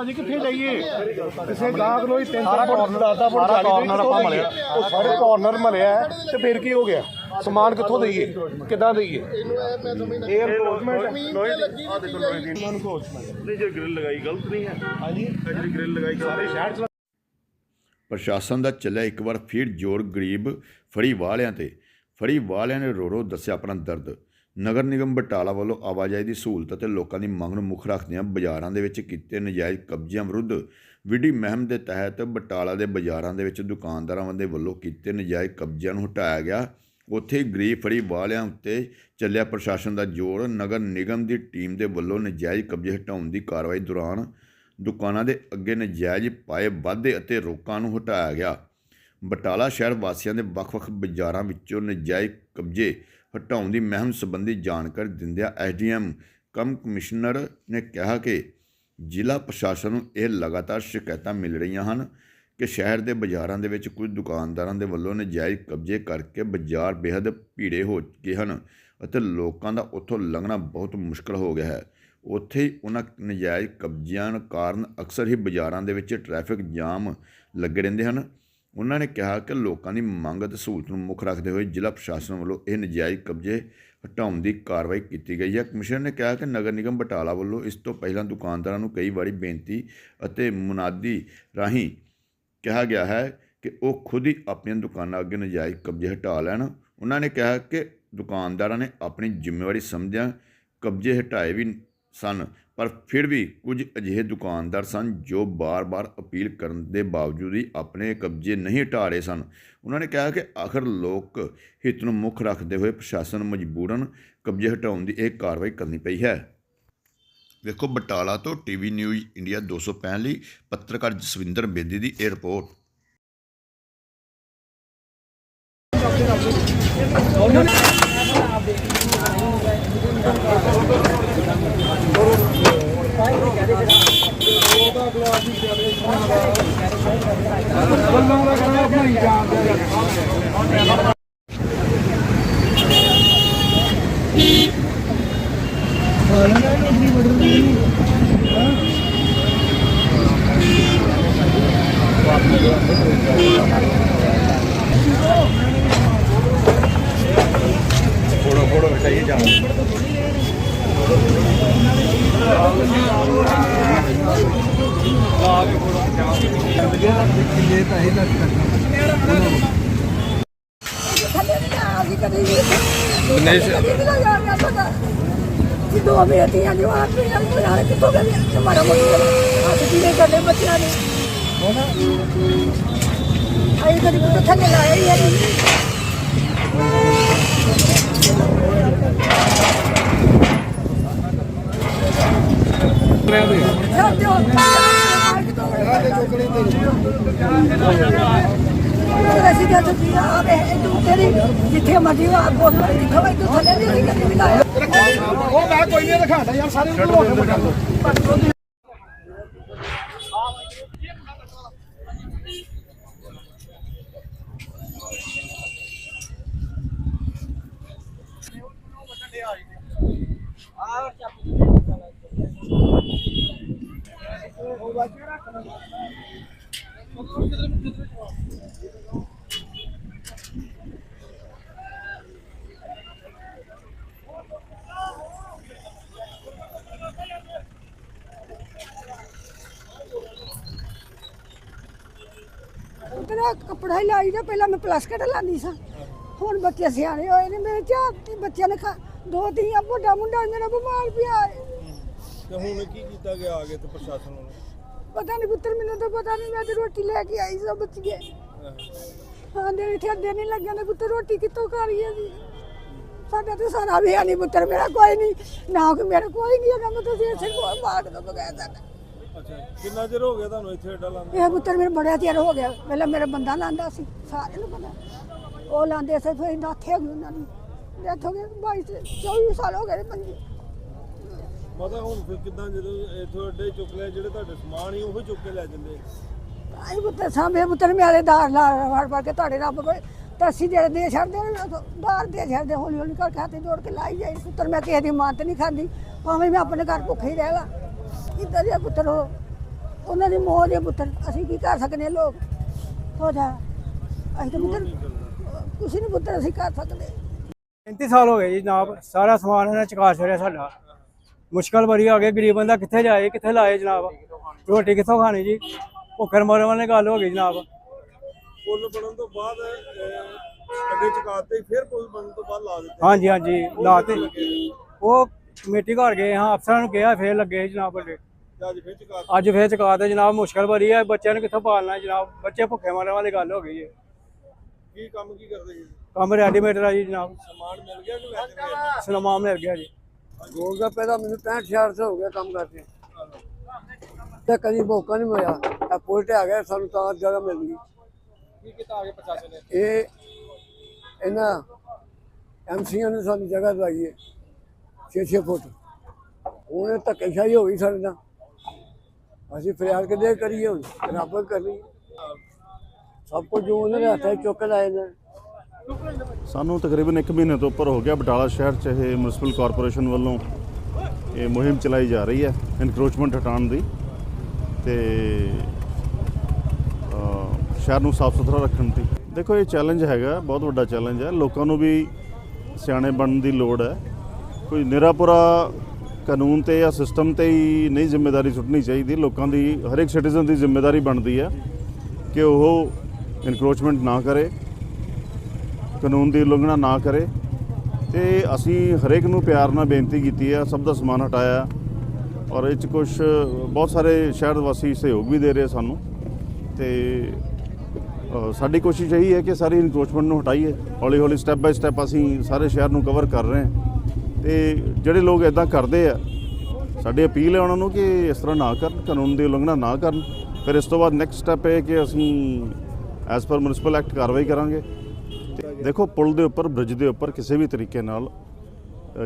ਭਾਜੀ ਕਿੱਥੇ ਜਾਈਏ? ਕਿਸੇ ਗਾਹਕ ਨੂੰ ਹੀ ਤਿੰਨ ਸਾਰਾ ਕਾਰਨਰ ਆਦਾ ਫੁੱਟ ਸਾਰਾ ਕਾਰਨਰ ਆਪਾਂ ਮਲਿਆ ਉਹ ਸਾਰੇ ਕਾਰਨਰ ਮਲਿਆ ਤੇ ਫਿਰ ਕੀ ਹੋ ਗਿਆ? ਸਮਾਨ ਕਿੱਥੋਂ ਦਈਏ? ਕਿੱਦਾਂ ਦਈਏ? ਇਹ ਐਨਫੋਰਸਮੈਂਟ ਲੋਹੇ ਲੱਗੀ ਆ ਦੇਖੋ ਲੋਹੇ ਦੀ। ਐਨਫੋਰਸਮੈਂਟ ਨਹੀਂ ਜੇ ਗ੍ਰਿਲ ਲਗਾਈ ਗਲਤ ਨਹੀਂ ਹੈ। ਹਾਂਜੀ। ਜਿਹੜੀ ਗ੍ਰਿਲ ਲਗਾਈ ਸਾਰੇ ਸ਼ਹਿਰ ਚ ਪ੍ਰਸ਼ਾਸਨ ਦਾ ਚੱਲਿਆ ਇੱਕ ਵਾਰ ਫਿਰ ਜ਼ੋਰ ਗਰੀਬ ਫੜੀ ਵਾਲਿਆਂ ਤੇ। ਫੜੀ ਵਾਲਿਆਂ ਨੇ ਰੋ ਰੋ ਦੱਸਿਆ ਆਪਣਾ ਦਰਦ। ਨਗਰ ਨਿਗਮ ਬਟਾਲਾ ਵੱਲੋਂ ਆਵਾਜਾਈ ਦੀ ਸਹੂਲਤ ਅਤੇ ਲੋਕਾਂ ਦੀ ਮੰਗ ਨੂੰ ਮੁੱਖ ਰੱਖਦਿਆਂ ਬਾਜ਼ਾਰਾਂ ਦੇ ਵਿੱਚ ਕੀਤੇ ਨਜਾਇਜ਼ ਕਬਜ਼ਿਆਂ ਵਿਰੁੱਧ ਵਿਡੀ ਮਹਿਮ ਦੇ ਤਹਿਤ ਬਟਾਲਾ ਦੇ ਬਾਜ਼ਾਰਾਂ ਦੇ ਵਿੱਚ ਦੁਕਾਨਦਾਰਾਂ ਦੇ ਵੱਲੋਂ ਕੀਤੇ ਨਜਾਇਜ਼ ਕਬਜ਼ਿਆਂ ਨੂੰ ਹਟਾਇਆ ਗਿਆ। ਉੱਥੇ ਗਰੀਬ ਫੜੀ ਵਾਲਿਆਂ ਉੱਤੇ ਚੱਲਿਆ ਪ੍ਰਸ਼ਾਸਨ ਦਾ ਜ਼ੋਰ। ਨਗਰ ਨਿਗਮ ਦੀ ਟੀਮ ਦੇ ਵੱਲੋਂ ਨਜਾਇਜ਼ ਕਬਜ਼ੇ ਹਟਾਉਣ ਦੀ ਕਾਰਵਾਈ ਦੌਰਾਨ ਦੁਕਾਨਾਂ ਦੇ ਅੱਗੇ ਨਜਾਇਜ਼ ਪਾਏ ਵਾਧੇ ਅਤੇ ਰੋਕਾਂ ਨੂੰ ਹਟਾਇਆ ਗਿਆ। ਬਟਾਲਾ ਸ਼ਹਿਰ ਵਾਸੀਆਂ ਦੇ ਵੱਖ-ਵੱਖ ਬਾਜ਼ਾਰਾਂ ਵਿੱਚੋਂ ਨਜਾਇਜ਼ ਕਬਜ਼ੇ ਹਟਾਉਣ ਦੀ ਮਹਿਮ ਸੰਬੰਧੀ ਜਾਣਕਾਰੀ ਦਿੰਦਿਆਂ ਐਸਡੀਐਮ ਕਮ ਕਮਿਸ਼ਨਰ ਨੇ ਕਿਹਾ ਕਿ ਜ਼ਿਲ੍ਹਾ ਪ੍ਰਸ਼ਾਸਨ ਨੂੰ ਇਹ ਲਗਾਤਾਰ ਸ਼ਿਕਾਇਤਾਂ ਮਿਲ ਰਹੀਆਂ ਹਨ ਕਿ ਸ਼ਹਿਰ ਦੇ ਬਾਜ਼ਾਰਾਂ ਦੇ ਵਿੱਚ ਕੁਝ ਦੁਕਾਨਦਾਰਾਂ ਦੇ ਵੱਲੋਂ ਨਜਾਇਜ਼ ਕਬਜ਼ੇ ਕਰਕੇ ਬਾਜ਼ਾਰ ਬੇहद ਭੀੜੇ ਹੋ ਗਏ ਹਨ ਅਤੇ ਲੋਕਾਂ ਦਾ ਉੱਥੋਂ ਲੰਘਣਾ ਬਹੁਤ ਮੁਸ਼ਕਲ ਹੋ ਗਿਆ ਹੈ। ਉੱਥੇ ਹੀ ਉਹਨਾਂ ਨਜਾਇਜ਼ ਕਬਜ਼ਿਆਂ ਕਾਰਨ ਅਕਸਰ ਹੀ ਬਾਜ਼ਾਰਾਂ ਦੇ ਵਿੱਚ ਟ੍ਰੈਫਿਕ ਜਾਮ ਲੱਗੇ ਰਹਿੰਦੇ ਹਨ। ਉਹਨਾਂ ਨੇ ਕਿਹਾ ਕਿ ਲੋਕਾਂ ਦੀ ਮੰਗ ਅਤੇ ਸਹੂਲਤ ਨੂੰ ਮੁੱਖ ਰੱਖਦੇ ਹੋਏ ਜ਼ਿਲ੍ਹਾ ਪ੍ਰਸ਼ਾਸਨ ਵੱਲੋਂ ਇਹ ਨਜਾਇਜ਼ ਕਬਜ਼ੇ ਹਟਾਉਣ ਦੀ ਕਾਰਵਾਈ ਕੀਤੀ ਗਈ ਹੈ। ਕਮਿਸ਼ਨਰ ਨੇ ਕਿਹਾ ਕਿ ਨਗਰ ਨਿਗਮ ਬਟਾਲਾ ਵੱਲੋਂ ਇਸ ਤੋਂ ਪਹਿਲਾਂ ਦੁਕਾਨਦਾਰਾਂ ਨੂੰ ਕਈ ਵਾਰੀ ਬੇਨਤੀ ਅਤੇ ਮੁਨਾਦੀ ਰਾਹੀਂ ਕਿਹਾ ਗਿਆ ਹੈ ਕਿ ਉਹ ਖੁਦ ਹੀ ਆਪਣੀਆਂ ਦੁਕਾਨਾਂ ਅੱਗੇ ਨਜਾਇਜ਼ ਕਬਜ਼ੇ ਹਟਾ ਲੈਣ। ਉਹਨਾਂ ਨੇ ਕਿਹਾ ਕਿ ਦੁਕਾਨਦਾਰਾਂ ਨੇ ਆਪਣੀ ਜ਼ਿੰਮੇਵਾਰੀ ਸਮਝਿਆ ਕਬਜ਼ੇ ਹਟਾਏ ਵੀ ਸਨ। ਪਰ ਫਿਰ ਵੀ ਕੁਝ ਅਜਿਹੇ ਦੁਕਾਨਦਾਰ ਸਨ ਜੋ ਬਾਰ-ਬਾਰ ਅਪੀਲ ਕਰਨ ਦੇ ਬਾਵਜੂਦ ਹੀ ਆਪਣੇ ਕਬਜ਼ੇ ਨਹੀਂ ਹਟਾ ਰਹੇ ਸਨ। ਉਹਨਾਂ ਨੇ ਕਿਹਾ ਕਿ ਆਖਰ ਲੋਕ ਹਿੱਤ ਨੂੰ ਮੁੱਖ ਰੱਖਦੇ ਹੋਏ ਪ੍ਰਸ਼ਾਸਨ ਮਜਬੂਰਨ ਕਬਜ਼ੇ ਹਟਾਉਣ ਦੀ ਇਹ ਕਾਰਵਾਈ ਕਰਨੀ ਪਈ ਹੈ। ਵੇਖੋ, ਬਟਾਲਾ ਤੋਂ ਟੀਵੀ ਨਿਊਜ਼ ਇੰਡੀਆ 265 ਲਈ ਪੱਤਰਕਾਰ ਜਸਵਿੰਦਰ ਬੇਦੀ ਦੀ ਇਹ ਰਿਪੋਰਟ। ਦੋ ਵੱਲੋਂ ਦਾ ਆਪਣੀ ਜਾਨ ਦੇ ਬੇਟੀਆਂ ਜੋ ਆਪ ਵੀ ਹਮ ਬੁਲਾ ਕਿੱਥੋਂ ਗਏ ਹਮਾਰਾ ਮੁੰਡਾ ਅੱਜ ਕੀ ਨੇ ਕਰਦੇ ਬੱਚਿਆਂ ਨੇ ਆਈ ਕਦੀ ਪੁੱਤ ਥੱਲੇ ਲਾਇਆ ਹੀ ਹੈ ਸਾਡੇ ਅਸੀਂ ਜਦ ਵੀ ਆਵੇ ਤੂੰ ਤੇਰੀ ਜਿੱਥੇ ਮਰਜ਼ੀ ਆ ਬੋਲ ਜਿੱਥੇ ਵੀ ਤੂੰ ਥੱਲੇ ਨਹੀਂ ਕਦੀ ਵੀ ਲਾਇਆ। ਉਹ ਮੈਂ ਕੋਈ ਨਹੀਂ ਦਿਖਾਉਂਦਾ ਯਾਰ ਸਾਰੇ ਨੂੰ ਰੋਕ ਕੇ ਬਟਾ ਤੇਰਾ ਕੱਪੜਾ ਹੀ ਲਾਈ ਜਾ ਪਹਿਲਾਂ ਮੈਂ ਪਲਾਸਕਟ ਲਾਉਂਦੀ ਸਾਂ। ਹੁਣ ਬੱਚੇ ਸਿਆਣੇ ਹੋਏ ਨੇ ਮੇਰੇ ਚਾਰ ਤੇ ਬੱਚਿਆਂ ਨੇ ਖਾ ਦੋ ਧੀਆਂ ਵੱਡਾ ਮੁੰਡਾ ਮੇਰਾ ਬਿਮਾਰ ਪਿਆ ਹੈ ਤੇ ਹੁਣ ਕੀ ਕੀਤਾ ਗਿਆ ਆਗੇ ਤੇ ਪ੍ਰਸ਼ਾਸਨ ਵੱਲੋਂ? ਪਤਾ ਨਹੀਂ ਪੁੱਤਰ ਮੈਨੂੰ ਤਾਂ ਪਤਾ ਨਹੀਂ ਮੈਂ ਤੇ ਰੋਟੀ ਲੈ ਕੇ ਆਈ ਸਾਂ ਬੱਚੀਏ ਹਾਂ ਦੇ ਇੱਥੇ ਅੱਡੇ ਨਹੀਂ ਲੱਗਿਆ ਨੇ ਪੁੱਤਰ ਰੋਟੀ ਕਿੱਥੋਂ ਖਾਣੀ ਜੀ? ਸਾਡਾ ਤੇ ਸਾਰਾ ਵੀ ਨਹੀਂ ਪੁੱਤਰ ਮੇਰਾ ਕੋਈ ਨਹੀਂ ਨਾ ਕਿ ਮੇਰਾ ਕੋਈ ਨਹੀਂ ਹੈਗਾ ਮੈਂ ਤੁਸੀਂ ਇਸੇ ਕੋਲ ਬਾਗ ਤੋਂ ਬਗੈਰ ਸਾਡਾ ਅੱਛਾ ਕਿੰਨਾ ਚਿਰ ਹੋ ਗਿਆ ਤੁਹਾਨੂੰ ਇੱਥੇ ਅੱਡਾ ਲਾਉਂਦੇ ਇਹ ਪੁੱਤਰ ਮੇਰੇ ਬੜਾ ਚਿਰ ਹੋ ਗਿਆ। ਪਹਿਲਾਂ ਮੇਰਾ ਬੰਦਾ ਲਾਂਦਾ ਸੀ ਸਾਰਿਆਂ ਨੂੰ ਪਤਾ। ਉਹ ਲਾਂਦੇ ਸੀ ਫਿਰ ਨਾਥੇ ਹੋ ਗਈ ਉਹਨਾਂ ਦੀ ਡੈਥ ਹੋ ਗਈ 22 ਤੇ 24 ਸਾਲ ਹੋ ਗਏ ਪੰਜੀ। ਪਤਾ ਹੁਣ ਫਿਰ ਕਿਦਾਂ ਜਦੋਂ ਇੱਥੋਂ ਅੱਡੇ ਚੁੱਕ ਲਿਆ ਜਿਹੜੇ ਤੁਹਾਡੇ ਸਮਾਨ ਹੀ ਉਹੀ ਚੁੱਕ ਕੇ ਲੈ ਜਾਂਦੇ? ਆਈ ਪੁੱਤਰ ਸਾਹਮਣੇ ਪੁੱਤਰ ਮੇਰੇ ਦਾਰ ਲਾ ਫੜ ਫੜ ਕੇ ਤੁਹਾਡੇ ਰੱਬ ਕੋਲ ਤਾਂ ਅਸੀਂ ਜਿਹੜੇ ਦੇ ਛੱਡਦੇ ਨੇ ਦਾਰ ਦੇ ਛੱਡਦੇ ਹੌਲੀ ਹੌਲੀ ਕਰਕੇ ਖਾਤੇ ਜੋੜ ਕੇ ਲਾਈ ਜਾਈ। ਪੁੱਤਰ ਮੈਂ ਕਿਸੇ ਦੀ ਮਾਨਤ ਨਹੀਂ ਖਾਂਦੀ ਭਾਵੇਂ ਮੈਂ ਆਪਣੇ ਘਰ ਭੁੱਖੇ ਹੀ ਰਹਿ ਲਾ। ਇੱਦਾਂ ਦੇ ਪੁੱਤਰ ਹੋ ਉਹਨਾਂ ਦੀ ਮੌਤ ਹੈ ਪੁੱਤਰ। ਅਸੀਂ ਕੀ ਕਰ ਸਕਦੇ ਹਾਂ ਲੋਕ? ਹੋ ਜਾ। ਅਸੀਂ ਤਾਂ ਪੁੱਤਰ ਕੁਛ ਨਹੀਂ ਪੁੱਤਰ ਅਸੀਂ ਕਰ ਸਕਦੇ। 35 ਸਾਲ ਹੋ ਗਏ ਜੀ ਜਨਾਬ। ਸਾਰਾ ਸਮਾਨ ਇਹਨਾਂ ਚਕਾ ਛੜਿਆ ਸਾਡਾ। ਮੁਸ਼ਕਲ ਬੜੀ ਆ ਗਈ। ਗਰੀਬ ਬੰਦਾ ਕਿੱਥੇ ਜਾਏ ਕਿੱਥੇ ਲਾਏ ਜਨਾਬ? ਰੋਟੀ ਕਿੱਥੋਂ ਖਾਣੀ ਜੀ? ਭੁੱਖਰ ਮਰਨ ਵਾਲੀ ਗੱਲ ਹੋ ਗਈ ਜਨਾਬ। ਪੁੱਲ ਬਣਨ ਤੋਂ ਬਾਅਦ ਅੱਗੇ ਚੁਕਾਤੇ ਫਿਰ ਪੁੱਲ ਬਣਨ ਤੋਂ ਬਾਅਦ ਲਾ ਦਿੱਤੇ। ਹਾਂਜੀ ਹਾਂਜੀ। ਲਾਤੇ। ਉਹ ਕਮੇਟੀ ਘਰ ਗਏ ਹਾਂ ਅਫਸਰਾਂ ਨੂੰ ਕਿਹਾ ਫੇਰ ਲੱਗੇ ਜਨਾਬ ਤੇ ਅੱਜ ਫਿਰ ਚੁਕਾਤੇ ਜਨਾਬ ਮੁਸ਼ਕਲ ਬੜੀ ਹੈ ਬੱਚਿਆਂ ਨੂੰ ਕਿੱਥੋਂ ਪਾਲਣਾ ਜਨਾਬ? ਬੱਚੇ ਭੁੱਖੇ ਮਰਨ ਵਾਲੀ ਗੱਲ ਹੋ ਗਈ ਹੈ ਕੀ ਕੰਮ ਕੀ ਕਰਦੇ ਜੀ? ਕੰਮ ਰੈਡੀਮੇਡ ਆ ਜੀ ਜਨਾਬ। ਸਮਾਨ ਮਿਲ ਗਿਆ ਵੈਸੇ ਮਿਲ ਗਿਆ? ਜੀ। ਹੋਗਾ ਪਹਿਲਾਂ ਮੈਨੂੰ 65 66 ਸਾਲ ਹੋ ਗਿਆ ਕੰਮ ਕਰਦੇ ਤੇ ਕਦੀ ਮੌਕਾ ਨਹੀਂ ਮਿਲਿਆ। ਆ ਪੁਲ ਤੇ ਆ ਗਿਆ ਸਾਨੂੰ ਤਾਂ ਜਗ੍ਹਾ ਮਿਲ ਗਈ। ਕੀ ਕੀਤਾ ਆਗੇ ਪ੍ਰਸ਼ਾਸਨ ਨੇ? ਇਹ ਇਹਨਾਂ ਐਮਸੀਆਂ ਨੇ ਸਾਨੂੰ ਜਗ੍ਹਾ ਦਵਾਈ ਹੈ 6-6 ਫੁੱਟ। ਉਹਨੇ ਧੱਕੇਸ਼ਾਹੀ ਹੋ ਗਈ ਸਾਡੇ ਨਾਲ। ਅਸੀਂ ਫਰਿਆਦ ਕਿਤੇ ਕਰੀਏ ਹੁਣ? ਰੱਬ ਕਰਨੀ ਸਭ ਕੁਝ ਜੋ ਉਹਨਾਂ ਦੇ ਹੱਥਾਂ 'ਚ ਚੁੱਕ ਲਾਏ ਨੇ। ਸਾਨੂੰ ਤਕਰੀਬਨ 1 ਮਹੀਨੇ ਤੋਂ ਉੱਪਰ ਹੋ ਗਿਆ ਬਟਾਲਾ ਸ਼ਹਿਰ 'ਚ ਇਹ ਮਿਊਨਿਸਪਲ ਕਾਰਪੋਰੇਸ਼ਨ ਵੱਲੋਂ ਇਹ ਮੁਹਿੰਮ ਚਲਾਈ ਜਾ ਰਹੀ ਹੈ ਇਨਕਰੋਚਮੈਂਟ ਹਟਾਉਣ ਦੀ। ਤੇ ਸ਼ਹਿਰ ਨੂੰ ਸਾਫ਼ ਸੁਥਰਾ ਰੱਖਣ ਦੀ। ਦੇਖੋ, ਇਹ ਚੈਲੰਜ ਹੈਗਾ, ਬਹੁਤ ਵੱਡਾ ਚੈਲੰਜ ਹੈ। ਲੋਕਾਂ ਨੂੰ ਵੀ ਸਿਆਣੇ ਬਣਨ ਦੀ ਲੋੜ ਹੈ। ਕੋਈ ਨਿਰਾਪੁਰਾ ਕਾਨੂੰਨ ਤੇ ਜਾਂ ਸਿਸਟਮ ਤੇ ਹੀ ਨਹੀਂ ਜ਼ਿੰਮੇਵਾਰੀ ਸੁੱਟਣੀ ਚਾਹੀਦੀ। ਲੋਕਾਂ ਦੀ ਹਰ ਇੱਕ ਸਿਟੀਜ਼ਨ ਦੀ ਜ਼ਿੰਮੇਵਾਰੀ ਬਣਦੀ ਹੈ ਕਿ ਉਹ ਇਨਕਰੋਚਮੈਂਟ ਨਾ ਕਰੇ, ਕਾਨੂੰਨ ਦੀ ਉਲੰਘਣਾ ਨਾ ਕਰੇ। ਤੇ ਅਸੀਂ ਹਰੇਕ ਨੂੰ ਪਿਆਰ ਨਾਲ ਬੇਨਤੀ ਕੀਤੀ ਹੈ, ਸਭ ਦਾ ਸਮਾਨ ਹਟਾਇਆ ਔਰ ਇਹ ਚ ਕੁਝ ਬਹੁਤ ਸਾਰੇ ਸ਼ਹਿਰ ਵਾਸੀ ਸਹਿਯੋਗ ਵੀ ਦੇ ਰਹੇ ਸਾਨੂੰ। ਤੇ ਸਾਡੀ ਕੋਸ਼ਿਸ਼ ਇਹੀ ਹੈ ਕਿ ਸਾਰੀ ਇਨਕਰੋਚਮੈਂਟ ਨੂੰ ਹਟਾਈਏ। ਹੌਲੀ ਹੌਲੀ ਸਟੈਪ ਬਾਈ ਸਟੈਪ ਅਸੀਂ ਸਾਰੇ ਸ਼ਹਿਰ ਨੂੰ ਕਵਰ ਕਰ ਰਹੇ ਹਾਂ। ਤੇ ਜਿਹੜੇ ਲੋਕ ਇਦਾਂ ਕਰਦੇ ਆ, ਸਾਡੀ ਅਪੀਲ ਹੈ ਉਹਨਾਂ ਨੂੰ ਕਿ ਇਸ ਤਰ੍ਹਾਂ ਨਾ ਕਰਨ, ਕਾਨੂੰਨ ਦੀ ਉਲੰਘਣਾ ਨਾ ਕਰਨ। ਫਿਰ ਇਸ ਤੋਂ ਬਾਅਦ ਨੈਕਸਟ ਸਟੈਪ ਇਹ ਹੈ ਕਿ ਅਸੀਂ ਐਜ਼ ਪਰ ਮਿਊਨਿਸਪਲ ਐਕਟ ਕਾਰਵਾਈ ਕਰਾਂਗੇ। ਤੇ ਦੇਖੋ, ਪੁਲ ਦੇ ਉੱਪਰ ਬ੍ਰਿਜ ਦੇ ਉੱਪਰ ਕਿਸੇ ਵੀ ਤਰੀਕੇ ਨਾਲ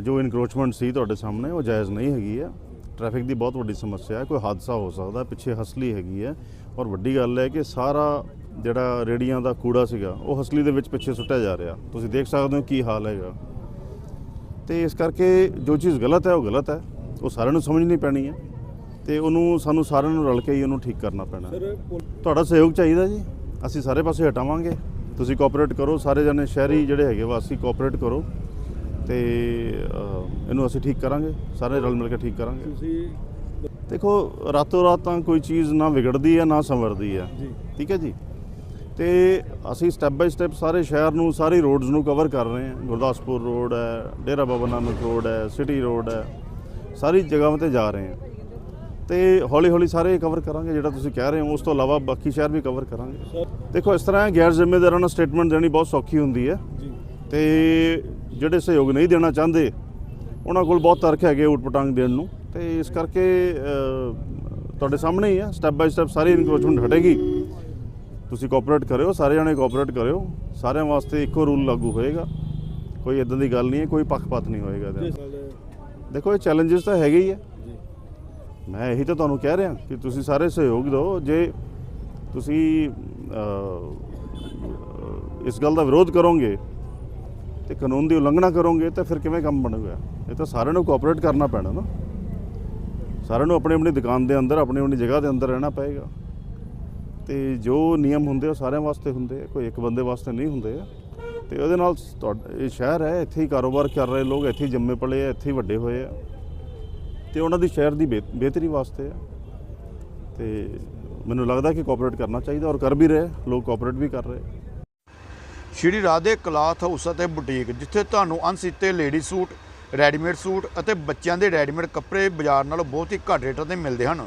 ਜੋ ਇਨਕਰੋਚਮੈਂਟ ਸੀ ਤੁਹਾਡੇ ਸਾਹਮਣੇ, ਉਹ ਜਾਇਜ਼ ਨਹੀਂ ਹੈਗੀ ਹੈ ਟ੍ਰੈਫਿਕ ਦੀ ਬਹੁਤ ਵੱਡੀ ਸਮੱਸਿਆ ਹੈ, ਕੋਈ ਹਾਦਸਾ ਹੋ ਸਕਦਾ, ਪਿੱਛੇ ਹਸਲੀ ਹੈਗੀ ਹੈ। ਔਰ ਵੱਡੀ ਗੱਲ ਹੈ ਕਿ ਸਾਰਾ ਜਿਹੜਾ ਰੇੜੀਆਂ ਦਾ ਕੂੜਾ ਸੀਗਾ, ਉਹ ਹਸਲੀ ਦੇ ਵਿੱਚ ਪਿੱਛੇ ਸੁੱਟਿਆ ਜਾ ਰਿਹਾ। ਤੁਸੀਂ ਦੇਖ ਸਕਦੇ ਹੋ ਕੀ ਹਾਲ ਹੈਗਾ। ਤੇ ਇਸ ਕਰਕੇ ਜੋ ਚੀਜ਼ ਗਲਤ ਹੈ ਉਹ ਗਲਤ ਹੈ। ਉਹ ਸਾਰਿਆਂ ਨੂੰ ਸਮਝਣੀ ਪੈਣੀ ਹੈ ਤੇ ਉਹਨੂੰ ਸਾਨੂੰ ਸਾਰਿਆਂ ਨੂੰ ਰਲ ਕੇ ਹੀ ਉਹਨੂੰ ਠੀਕ ਕਰਨਾ ਪੈਣਾ। ਤੁਹਾਡਾ ਸਹਿਯੋਗ ਚਾਹੀਦਾ ਜੀ। ਅਸੀਂ ਸਾਰੇ ਪਾਸੇ ਹਟਾਵਾਂਗੇ। ਤੁਸੀਂ ਕੋਆਪਰੇਟ ਕਰੋ ਸਾਰੇ ਜਣੇ ਸ਼ਹਿਰੀ ਜਿਹੜੇ ਹੈਗੇ ਵਾਸੀ ਕੋਆਪਰੇਟ ਕਰੋ ਤੇ ਇਹਨੂੰ ਅਸੀਂ ਠੀਕ ਕਰਾਂਗੇ ਸਾਰੇ ਰਲ ਮਿਲ ਕੇ ਠੀਕ ਕਰਾਂਗੇ। ਤੁਸੀਂ ਦੇਖੋ ਰਾਤੋਂ ਰਾਤ ਤਾਂ ਕੋਈ ਚੀਜ਼ ਨਾ ਵਿਗੜਦੀ ਹੈ ਨਾ ਸੰਵਰਦੀ ਹੈ। ਠੀਕ ਹੈ ਜੀ? ਤੇ ਅਸੀਂ ਸਟੈਪ ਬਾਈ ਸਟੈਪ ਸਾਰੇ ਸ਼ਹਿਰ ਨੂੰ ਸਾਰੀ ਰੋਡਸ ਨੂੰ ਕਵਰ ਕਰ ਰਹੇ ਹਾਂ। ਗੁਰਦਾਸਪੁਰ ਰੋਡ ਹੈ ਡੇਰਾ ਬਾਬਾ ਨਾਨਕ ਰੋਡ ਹੈ ਸਿਟੀ ਰੋਡ ਹੈ ਸਾਰੀ ਜਗ੍ਹਾਵਾਂ ਤੇ ਜਾ ਰਹੇ ਹਾਂ। ਤੇ ਹੌਲੀ ਹੌਲੀ ਸਾਰੇ ਕਵਰ ਕਰਾਂਗੇ ਜਿਹੜਾ ਤੁਸੀਂ ਕਹਿ ਰਹੇ ਹੋ ਉਸ ਤੋਂ ਇਲਾਵਾ ਬਾਕੀ ਸ਼ਹਿਰ ਵੀ ਕਵਰ ਕਰਾਂਗੇ। ਦੇਖੋ ਇਸ ਤਰ੍ਹਾਂ ਗੈਰ ਜ਼ਿੰਮੇਦਾਰਾਂ ਨੂੰ ਸਟੇਟਮੈਂਟ ਦੇਣੀ ਬਹੁਤ ਸੌਖੀ ਹੁੰਦੀ ਹੈ। ਤੇ ਜਿਹੜੇ ਸਹਿਯੋਗ ਨਹੀਂ ਦੇਣਾ ਚਾਹੁੰਦੇ ਉਹਨਾਂ ਕੋਲ ਬਹੁਤ ਤਰਕ ਹੈਗੇ ਉਟਪਟਾਂਗ ਦੇਣ ਨੂੰ। ਤੇ ਇਸ ਕਰਕੇ ਤੁਹਾਡੇ ਸਾਹਮਣੇ ਹੀ ਹੈ ਸਟੈਪ ਬਾਈ ਸਟੈਪ ਸਾਰੀ ਇਨਕਰੋਚਮੈਂਟ ਹਟੇਗੀ। ਤੁਸੀਂ ਕੋਆਪਰੇਟ ਕਰਿਓ, ਸਾਰੇ ਜਣੇ ਕੋਆਪਰੇਟ ਕਰਿਓ। ਸਾਰਿਆਂ ਵਾਸਤੇ ਇੱਕੋ ਰੂਲ ਲਾਗੂ ਹੋਏਗਾ। ਕੋਈ ਇਦਾਂ ਦੀ ਗੱਲ ਨਹੀਂ ਹੈ, ਕੋਈ ਪੱਖਪਾਤ ਨਹੀਂ ਹੋਏਗਾ ਇਹਦੇ ਦੇਖੋ, ਇਹ ਚੈਲੰਜਸ ਤਾਂ ਹੈਗੇ ਹੀ ਹੈ ਮੈਂ ਇਹੀ ਤਾਂ ਤੁਹਾਨੂੰ ਕਹਿ ਰਿਹਾ ਕਿ ਤੁਸੀਂ ਸਾਰੇ ਸਹਿਯੋਗ ਦਿਓ। ਜੇ ਤੁਸੀਂ ਇਸ ਗੱਲ ਦਾ ਵਿਰੋਧ ਕਰੋਗੇ ਤੇ ਕਾਨੂੰਨ ਦੀ ਉਲੰਘਣਾ ਕਰੋਗੇ, ਤਾਂ ਫਿਰ ਕਿਵੇਂ ਕੰਮ ਬਣੂਗਾ? ਇਹ ਤਾਂ ਸਾਰਿਆਂ ਨੂੰ ਕੋਆਪਰੇਟ ਕਰਨਾ ਪੈਣਾ ਨਾ। ਸਾਰਿਆਂ ਨੂੰ ਆਪਣੀ ਆਪਣੀ ਦੁਕਾਨ ਦੇ ਅੰਦਰ ਆਪਣੀ ਆਪਣੀ ਜਗ੍ਹਾ ਦੇ ਅੰਦਰ ਰਹਿਣਾ ਪਏਗਾ। ਤੇ ਜੋ ਨਿਯਮ ਹੁੰਦੇ ਆ, ਉਹ ਸਾਰਿਆਂ ਵਾਸਤੇ ਹੁੰਦੇ ਆ, ਕੋਈ ਇੱਕ ਬੰਦੇ ਵਾਸਤੇ ਨਹੀਂ ਹੁੰਦੇ ਆ। ਤੇ ਉਹਦੇ ਨਾਲ ਤੁਹਾਡਾ, ਇਹ ਸ਼ਹਿਰ ਹੈ, ਇੱਥੇ ਹੀ ਕਾਰੋਬਾਰ ਕਰ ਰਹੇ ਲੋਕ, ਇੱਥੇ ਹੀ ਜੰਮੇ ਪਲੇ ਆ, ਇੱਥੇ ਹੀ ਵੱਡੇ ਹੋਏ ਆ। ਤੇ ਉਹਨਾਂ ਦੀ ਸ਼ਹਿਰ ਦੀ ਬਿਹ- ਬਿਹਤਰੀ ਵਾਸਤੇ ਆ। ਤੇ ਮੈਨੂੰ ਲੱਗਦਾ ਕਿ ਕੋਆਪਰੇਟ ਕਰਨਾ ਚਾਹੀਦਾ ਔਰ ਕਰ ਵੀ ਰਹੇ, ਲੋਕ ਕੋਆਪਰੇਟ ਵੀ ਕਰ ਰਹੇ। ਸ਼੍ਰੀ ਰਾਧੇ ਕਲਾਥ ਹਾਊਸ ਅਤੇ ਬੁਟੀਕ, ਜਿੱਥੇ ਤੁਹਾਨੂੰ ਅਣਸੀਤੇ ਲੇਡੀ ਸੂਟ, ਰੈਡੀਮੇਡ ਸੂਟ ਅਤੇ ਬੱਚਿਆਂ ਦੇ ਰੈਡੀਮੇਡ ਕੱਪੜੇ ਬਾਜ਼ਾਰ ਨਾਲੋਂ ਬਹੁਤ ਹੀ ਘੱਟ ਰੇਟਾਂ ਤੇ ਮਿਲਦੇ ਹਨ।